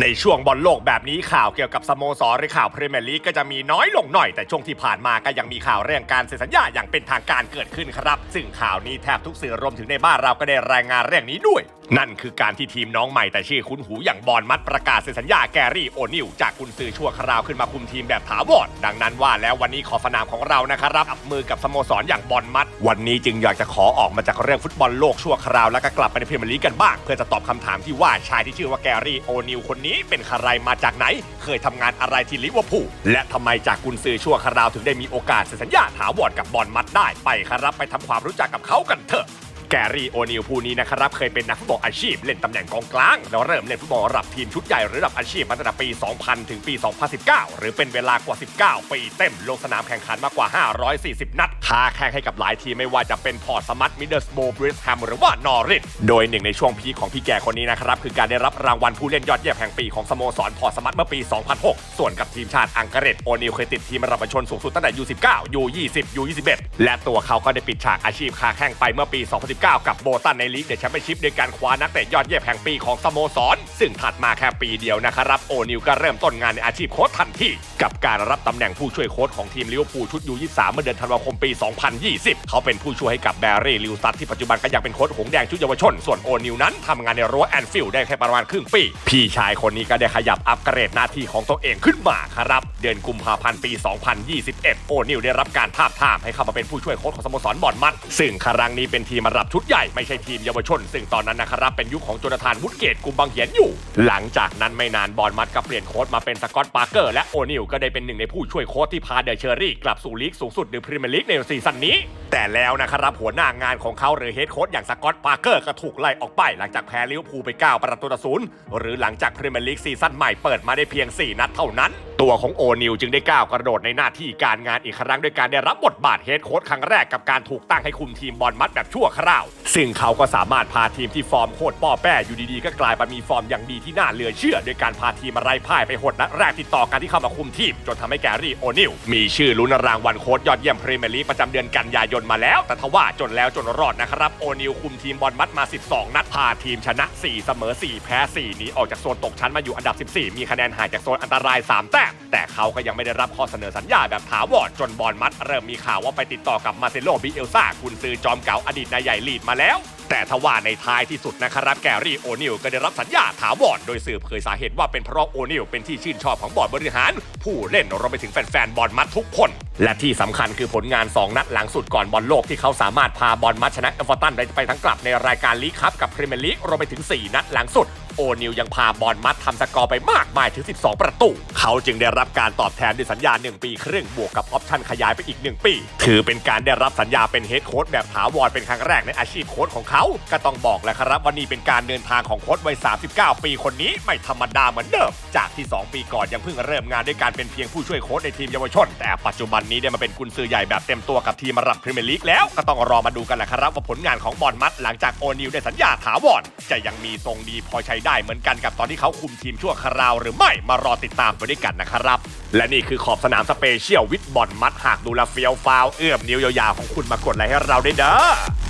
ในช่วงบอลโลกแบบนี้ข่าวเกี่ยวกับสโมสรหรือข่าวพรีเมียร์ลีกก็จะมีน้อยลงหน่อย แต่ช่วงที่ผ่านมาก็ยังมีข่าวเรื่องการเซ็นสัญญาอย่างเป็นทางการเกิดขึ้นครับ ซึ่งข่าวนี้แทบทุกสื่อรวมถึงในบ้านเราก็ได้รายงานเรื่องนี้ด้วยนั่นคือการที่ทีมน้องใหม่แต่ชื่อคุ้นหูอย่างบอลมัดประกาศเซ็นสัญญาแกรี่โอนิลจากกุนซือชั่วคราวขึ้นมาคุมทีมแบบถาวรดังนั้นว่าแล้ววันนี้ขอสนามของเรานะครับอับมือกับสโมสรอย่างบอลมัด วันนี้จึงอยากจะขอออกมาจากเรื่องฟุตบอลโลกชั่วคราวแล้วก็กลับไปในพรีเมียร์ลีกกันบ้าง เพื่อจะตอบคำถามที่ว่าชายที่ชื่อว่าแกรี่โอนิลคนนี้เป็นใครมาจากไหน เคยทำงานอะไรที่ลิเวอร์พูลและทำไมจากกุนซือชั่วคราวถึงได้มีโอกาสเซ็นสัญญาถาวรกับบอลมัดได้ไปครับไปทำความรู้จักกับเขากันเถอะ แกรี่โอนิลผู้นี้นะครับเคยเป็นนักฟุตบอลอาชีพเล่นตำแหน่งกองกลาง แล้วเริ่มเล่นฟุตบอลระดับทีมชุดใหญ่ระดับอาชีพมาตั้งแต่ปี 2000 ถึงปี 2019 หรือเป็นเวลากว่า 19 ปีเต็มลงสนามแข่งขันมากกว่า 540 นัดค้าแข่งให้กับหลายทีมไม่ว่าจะเป็นพอร์ตสมัตมิดเดิลสโบว์บริสแฮมหรือว่านอริทโดยหนึ่งในช่วงพีคของพี่แกคนนี้นะครับคือการได้รับรางวัลผู้เล่นยอดเยี่ยมแห่งปีของสโมสรพอร์ตสมัตเมื่อปี 2006 ส่วนกับทีมชาติอังกฤษโอนิลเคยติดทีมระดับชนสูงสุดตั้งแต่ U19 U20 U21 และตัวเขาก็ได้ปิดฉากอาชีพค้าแข่งไปเมื่อปี 2019กับโบตันในลีกเดอะแชมเปี้ยนชิพด้วยการคว้านักเตะยอดเยี่ยมแห่งปีของสโมสร ซึ่งถัดมาแค่ปีเดียวนะครับ โอนิลก็เริ่มต้นงานในอาชีพโค้ชทันทีกับการรับตำแหน่งผู้ช่วยโค้ชของทีมลิเวอร์พูลชุดยู23เมื่อเดือนธันวาคมปี 2020 เขาเป็นผู้ช่วยให้กับแบร์รี่ลิวสตัดที่ปัจจุบันก็ยังเป็นโค้ชหงแดงชุดเยาวชน ส่วนโอนิลนั้นทำงานในรั้วแอนฟิลด์ได้แค่ประมาณครึ่งปี พี่ชายคนนี้ก็ได้ขยับอัปเกรดหน้าที่ของตัวเองขึ้นมาครับเดือนกุมภาพันธ์ปี 2021 โอนิลได้รับการทาบทามให้เข้ามาเป็นผู้ช่วยโค้ชของสโมสรบอลมัดซึ่งครั้งนี้เป็นทีมระดับชุดใหญ่ไม่ใช่ทีมเยาวชน ซึ่งตอนนั้นนะครับเป็นยุคของโจนาธานวุฒเกตกุมบังเหียนอยู่ หลังจากนั้นไม่นานบอลมัดก็เปลี่ยนโค้ชมาเป็นสกอตต์ปาร์เกอร์และโอนิลก็ได้เป็นหนึ่งในผู้ช่วยโค้ชที่พาเดอะเชอรี่กลับสู่ลีกสูงสุดหรือพรีเมียร์ลีกในซีซั่นนี้ แต่แล้วนะครับหัวหน้างานของเขาหรือเฮดโค้ชอย่างสกอตต์ปาร์เกอร์ก็ถูกไล่ออกไปหลังจากแพ้ลิเวอร์พูลไป9ประตูต่อศูนย์หรือหลังจากพรีเมียร์ลีกซีซั่นใหม่เปิดมาได้เพียง 4 นัดเท่านั้น ตัวของโอนิลจึงได้ก้าวกระโดดในหน้าที่การงานอีกครั้งด้วยการได้รับบทบาทเฮดโค้ชครั้งแรกกับการถูกตั้งให้คุมทีมบอลมัดแบบชั่วคราว ซึ่งเขาก็สามารถพาทีมที่ฟอร์มโคตรป้อแป้อยู่ดีๆ ก็กลายมามีฟอร์มอย่างดีที่น่าเหลือเชื่อโดยการพาทีมมาไร้พ่ายไปหดนัดแรกติดต่อกันที่เข้ามาคุมทีม จนทำให้แกรี่โอนิลมีชื่อลุ้นรางวัลโค้ชยอดเยี่ยมพรีเมียร์ลีกประจำเดือนกันยายนมาแล้ว แต่ทว่าจนแล้วจนรอดนะครับโอนิลคุมทีมบอลมัดมา 12 นัดพาทีมชนะ 4 เสมอ 4 แพ้4หนีออกจากโซนตกชั้นมาอยู่อันดับ 14 มีคะแนนห่างจากโซนอันตราย 3 แต้มแต่เขาก็ยังไม่ได้รับข้อเสนอสัญญาแบบถาวรจนบอลมัดเริ่มมีข่าวว่าไปติดต่อกับมาเซโลบิเอลซากุนซือจอมเก่าอดีตนายใหญ่ลีดมาแล้ว แต่ทว่าในท้ายที่สุดนะครับแกรี่โอนิลก็ได้รับสัญญาถาวรโดยสืบเผยสาเหตุว่าเป็นเพราะโอนิลเป็นที่ชื่นชอบของบอร์ดบริหาร ผู้เล่นรวมไปถึงแฟนๆบอลมัดทุกคน และที่สำคัญคือผลงาน 2 นัดหลังสุดก่อนบอลโลกที่เขาสามารถพาบอลมัดชนะเอเวอร์ตันได้ไปทั้งกลับในรายการลีกคัพกับพรีเมียร์ลีกรวมไปถึง 4 นัดหลังสุด โอนิลยังพาบอลมัดทำสกอร์ไปมากมายถึง 12 ประตู เขาจึงได้รับการตอบแทนด้วยสัญญา 1 ปีครึ่งบวกกับออปชั่นขยายไปอีก 1 ปี ถือเป็นการได้รับสัญญาเป็นเฮดโค้ชแบบถาวรเป็นครั้งแรกในอาชีพโค้ชของเขา ก็ต้องบอกแหละครับว่านี่เป็นการเดินทางของโค้ชวัย 39 ปีคนนี้ไม่ธรรมดาเหมือนเดิม จากที่ 2 ปีก่อนยังเพิ่งเริ่มงานด้วยการเป็นเพียงผู้ช่วยโค้ชในทีมเยาวชน แต่ปัจจุบันนี้ได้มาเป็นกุนซือใหญ่แบบเต็มตัวกับทีมระดับพรีเมียร์ลีกแล้วก็ต้องรอมาดูกันแหละครับว่าผลงานของบอลมัดหลังจากโอนิลได้สัญญาถาวรจะยังมีทรงดีพอใช้ได้เหมือนกันกับตอนที่เขาคุมทีมชั่วคราวหรือไม่มารอติดตามไปด้วยกันนะครับ และนี่คือขอบสนามสเปเชียลวิดบอลมัดหากดูแลเฟียวฟาวเอื้อมนิ้วยาวๆของคุณมากดไลค์ให้เราได้เด้อ